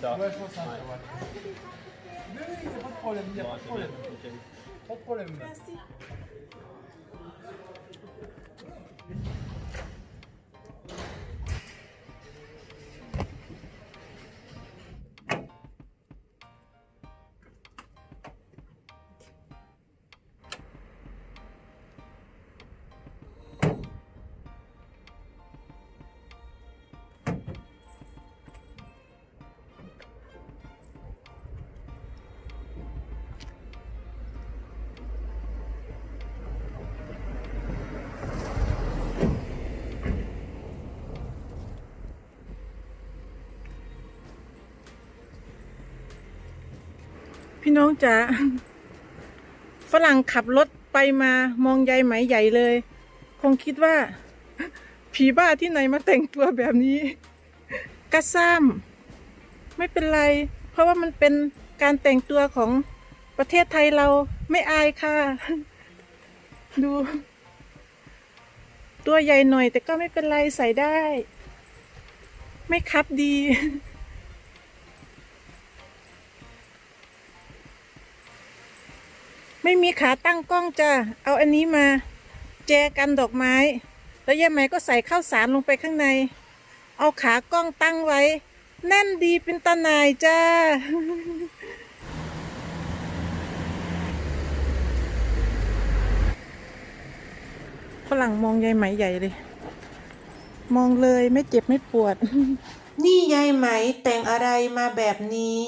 ça. Ouais, je pense ça. Ouais. Oui, oui, c'est pas de problème, il n'y a pas de problème. Pas de problème. Merci. พี่น้องจ๋าฝรั่งขับรถไปมามองยายไหมใหญ่เลย คงคิดว่า ผีบ้าที่ไหนมาแต่งตัวแบบนี้กระซ้ำไม่เป็นไร เพราะว่ามันเป็นการแต่งตัวของประเทศไทยเราไม่อายค่ะ ดู ตัวใหญ่หน่อยแต่ก็ไม่เป็นไรใส่ได้ ไม่คับดี ไม่มีขาตั้งกล้องจ้ะเอาอันนี้มาแจกันดอกไม้ แล้วยายไหมก็ใส่ข้าวสารลงไปข้างใน เอาขากล้องตั้งไว้ แน่นดีเป็นตาหนายจ้าฝรั่งมองยายไหมใหญ่เลย มองเลยไม่เจ็บไม่ปวด นี่ยายไหมแต่งอะไรมาแบบนี้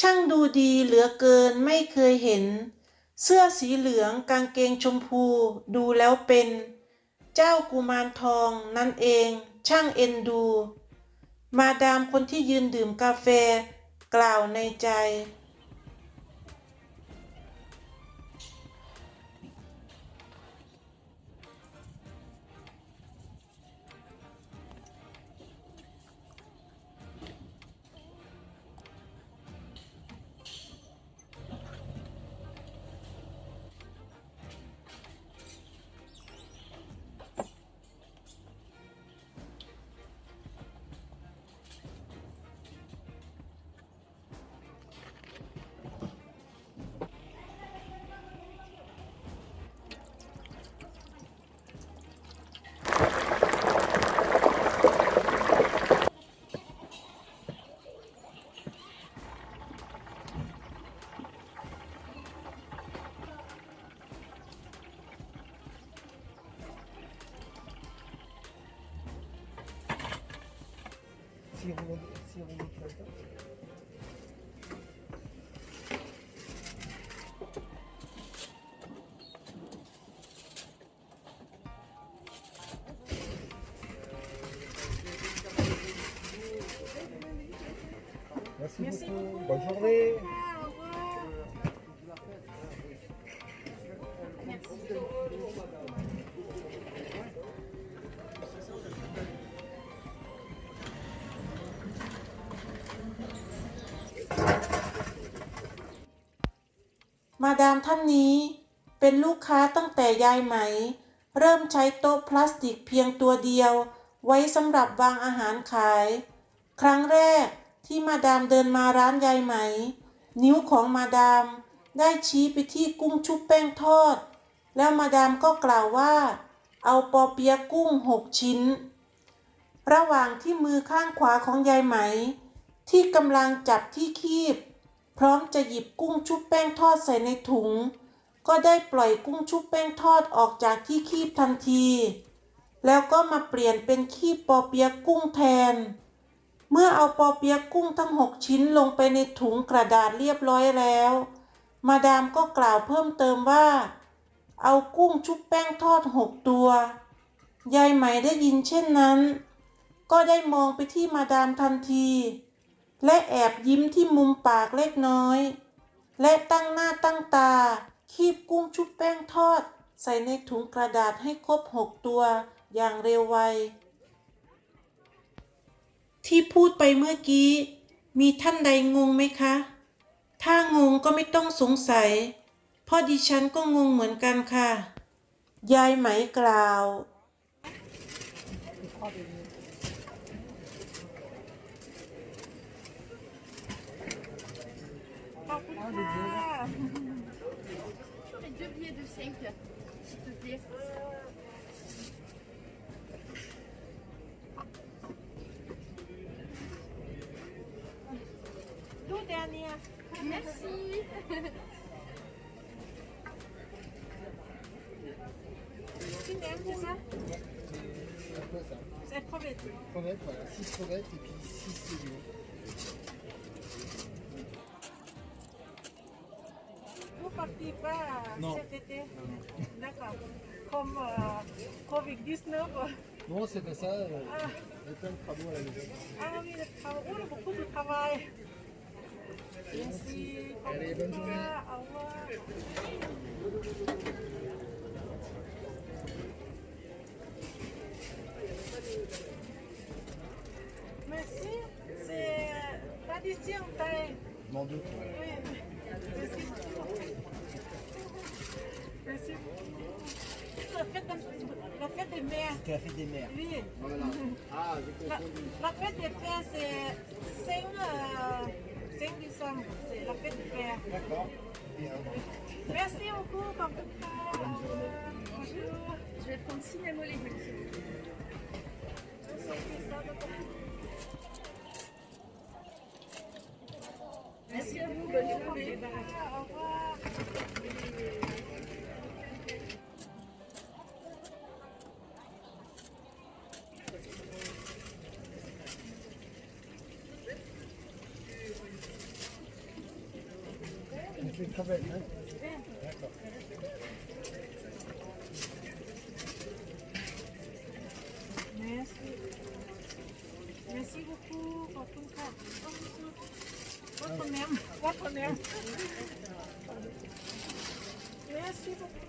ช่างดูดีเหลือเกินไม่เคยเห็น เสื้อสีเหลืองกางเกงชมพูดูแล้วเป็น เจ้ากุมารทองนั่นเองช่างเอ็นดู มาดามคนที่ยืนดื่มกาแฟกล่าวในใจ Si on, si on est là-dedans. Merci, beaucoup. Bonne journée. นี้เป็นลูกค้าตั้งแต่ยายไหม เริ่มใช้โต๊ะพลาสติกเพียงตัวเดียว ไว้สำหรับวางอาหารขาย ครั้งแรกที่มาดามเดินมาร้านยายไหม นิ้วของมาดาม ได้ชี้ไปที่กุ้งชุบแป้งทอด แล้วมาดามก็กล่าวว่า เอาปอเปียะกุ้งหกชิ้น ระหว่างที่มือข้างขวาของยายไหม ที่กำลังจับที่คีบ พร้อมจะหยิบกุ้งชุบแป้งทอดใส่ในถุง ก็ได้ปล่อยกุ้งชุบแป้งทอดออกจากที่คีบทันที แล้วก็มาเปลี่ยนเป็นคีบปอเปียะกุ้งแทน เมื่อเอาปอเปียะกุ้งทั้งหกชิ้นลงไปในถุงกระดาษเรียบร้อยแล้ว มาดามก็กล่าวเพิ่มเติมว่า เอากุ้งชุบแป้งทอดหกตัวยายไหมได้ยินเช่นนั้น ก็ได้มองไปที่มาดามทันที และแอบยิ้มที่มุมปากเล็กน้อย และตั้งหน้าตั้งตา คีบกุ้งชุบแป้งทอด ใส่ในถุงกระดาษให้ครบหกตัว อย่างเร็วไว ที่พูดไปเมื่อกี้ มีท่านใดงงไหมคะ ถ้างงก็ไม่ต้องสงสัย เพราะดิฉันก็งงเหมือนกันค่ะ ยายไหมกล่าว J'aurais deux billets de 5, s'il te plaît. Tout dernier. Merci. C'est bien, c'est ça? C'est. C'est crevette. Crevettes, voilà. 6 crevettes et puis 6 légumes. Pas Non. cet été D'accord. Comme euh, Covid-19 euh, Non, c'est pas ça. euh, ah, Il y a plein de travaux à la maison. ah oui, le travail, oh, beaucoup de travail. Merci. Allez, bonne journée. Au revoir. Merci. C'est tradition thaï. M'en doute. Oui. La fête, de- la fête des mères. C'est la fête des mères. Oui. Voilà. Ah, j'ai La, confondu. la fête des pères, c'est 5, euh, 5 décembre. C'est la fête des pères. D'accord. Merci beaucoup. Bonjour. Je vais prendre 6 mémo légumes. Merci à vous, bonne journée. Au revoir. Tem que saber, né? Merci beaucoup pour tout ça. Votre même, votre même. Merci beaucoup.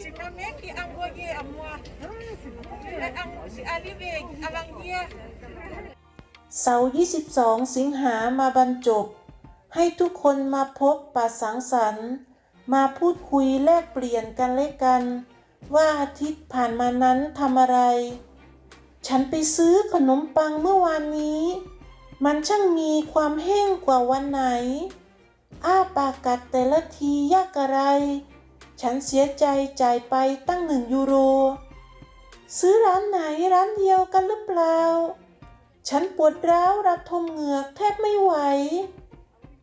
C'est ma, c'est ma mère qui a envoyé à moi. Si arrivé avant-hier. เสาร์22 สิงหามาบรรจบ ให้ทุกคนมาพบปะสังสรรค์ มาพูดคุยแลกเปลี่ยนกันและกัน ว่าอาทิตย์ผ่านมานั้นทำอะไร ฉันไปซื้อขนมปังเมื่อวานนี้ มันช่างมีความแห้งกว่าวันไหน อ้าปากกัดแต่ละทียากอะไร ฉันเสียใจจ่ายไปตั้งหนึ่งยูโร ซื้อร้านไหนร้านเดียวกันหรือเปล่า ฉันปวดร้าวระทมเหงือกแทบไม่ไหว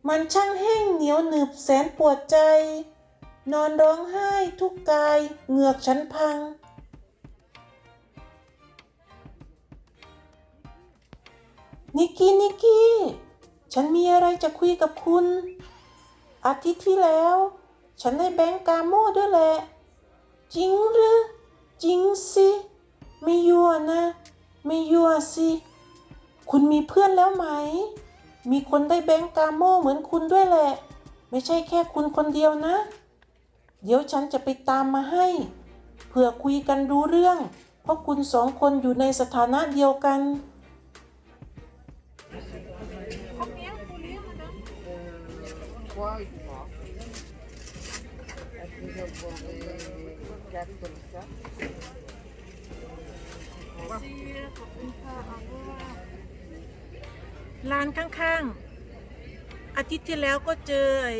มันช่างแห้งเหนียวหนึบแสนปวดใจ นอนร้องไห้ทุกกายเหงือกฉันพัง นิกกี้นิกกี้ ฉันมีอะไรจะคุยกับคุณ อาทิตย์ที่แล้ว ฉันได้แบงก์กาโม่ด้วยแหละ จริงหรือ จริงสิ ไม่ยั่วนะ ไม่ยั่วสิ คุณมีเพื่อนแล้วไหม มีคนได้แบงก์กาโม่เหมือนคุณด้วยแหละ ไม่ใช่แค่คุณคนเดียวนะ เดี๋ยวฉันจะไปตามมาให้ เผื่อคุยกันรู้เรื่อง เพราะคุณสองคนอยู่ในสถานะเดียวกัน Trois et trois. Après, ร้านข้างๆ อาทิตย์ที่แล้วก็เจอไอ้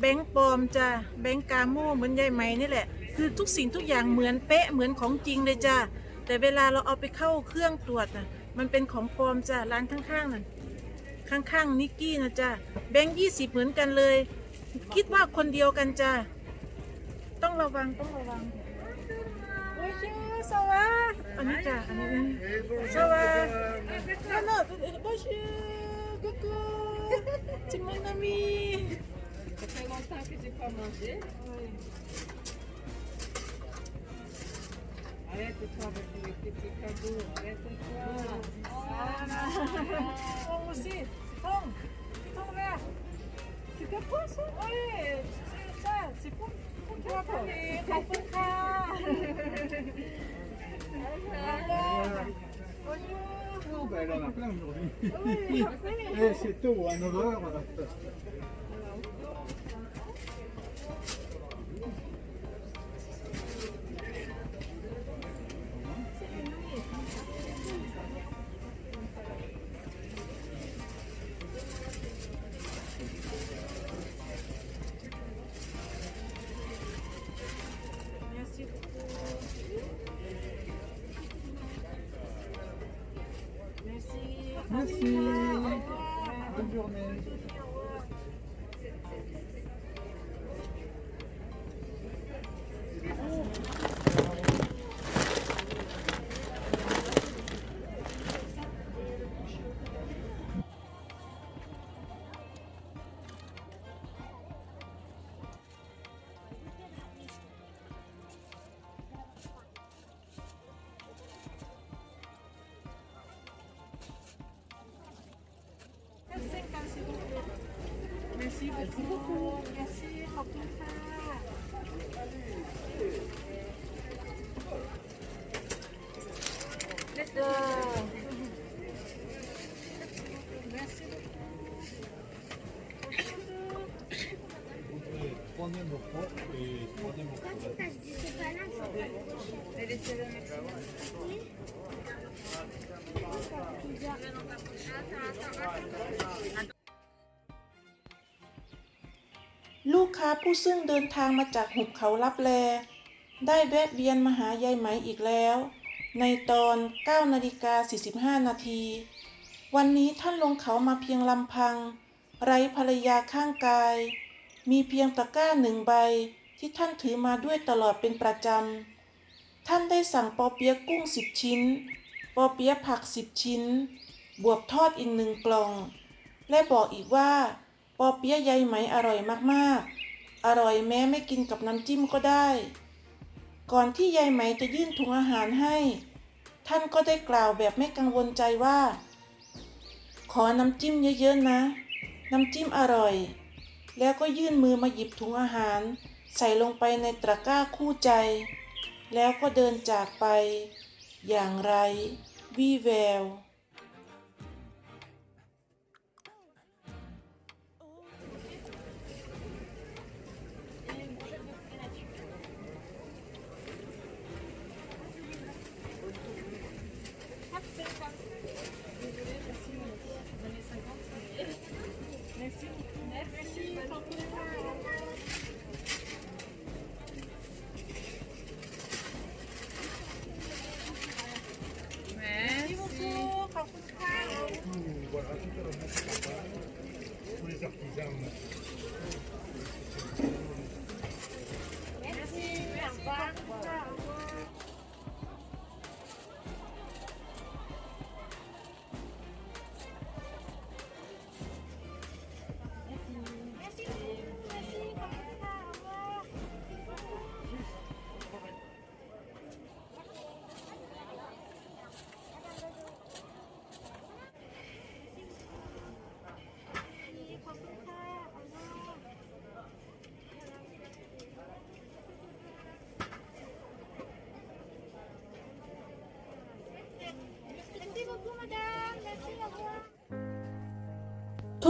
แบงค์ปลอมจ้ะแบงค์กาโม่เหมือนยายไหมนี่แหละ คือทุกสิ่งทุกอย่างเหมือนเป๊ะเหมือนของจริงเลยจ้ะแต่เวลาเราเอาไปเข้าเครื่องตรวจน่ะ มันเป็นของปลอมจ้ะร้านข้างๆนั่นข้างๆนิกกี้นะจ้ะแบงค์ยี่สิบเหมือนกันเลย คิดว่าคนเดียวกันจ้ะ ต้องระวังต้องระวังโอ้ยชื่อสวัสดีอันนี้จ้ะอันนี้ Ça va Non, non, bonjour, coucou, c'est mon ami. Ça fait longtemps que j'ai pas mangé. Arrête-toi avec les petits cadeaux. Arrête-toi. Oh, aussi, Tom, Tom, là. C'est pour toi, ça Oui, c'est ça, c'est pour, ค่ะผมขอบคุณค่ะลูกไปแล้วนะเพื่อนหนูเอ้ยสิตัวอันนั้นก็มาแล้ว Merci. Bonne journée. Merci beaucoup. Merci, ขอบคุณค่ะ Let's go. Merci Troisième repas et troisième repas. beaucoup. ลูกค้าผู้ซึ่งเดินทางมาจากหุบเขาลับแล ได้แวะเวียนมาหายายไหมอีกแล้ว ในตอน9นาฬิกา45 นาที วันนี้ท่านลงเขามาเพียงลำพัง ไร้ภรรยาข้างกาย มีเพียงตะกร้าหนึ่งใบที่ท่านถือมาด้วยตลอดเป็นประจำ ท่านได้สั่งปอเปี๊ยะกุ้งสิบชิ้น ปอเปี๊ยะผักสิบชิ้น บวบทอดอีกหนึ่งกล่อง และบอกอีกว่า ปอเปี๊ยะใยไหมอร่อยมากๆ อร่อยแม้ไม่กินกับน้ำจิ้มก็ได้ ก่อนที่ยายไหมจะยื่นถุงอาหารให้ ท่านก็ได้กล่าวแบบไม่กังวลใจว่า ขอน้ำจิ้มเยอะๆนะ น้ำจิ้มอร่อย แล้วก็ยื่นมือมาหยิบถุงอาหาร ใส่ลงไปในตะกร้าคู่ใจ แล้วก็เดินจากไป อย่างไรวี่แวว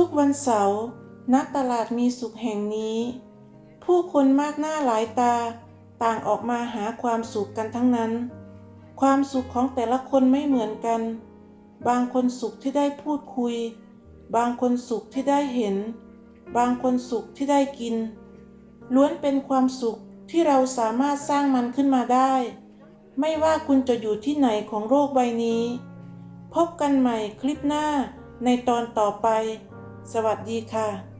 กวันเสาร์ณตลาดมีสุขแห่งนี้ ผู้คนมากหน้าหลายตา ต่างออกมาหาความสุขกันทั้งนั้น ความสุขของแต่ละคนไม่เหมือนกัน บางคนสุขที่ได้พูดคุย บางคนสุขที่ได้เห็น บางคนสุขที่ได้กิน ล้วนเป็นความสุขที่เราสามารถสร้างมันขึ้นมาได้ ไม่ว่าคุณจะอยู่ที่ไหนของโลกใบนี้ พบกันใหม่คลิปหน้าในตอนต่อไป สวัสดีค่ะ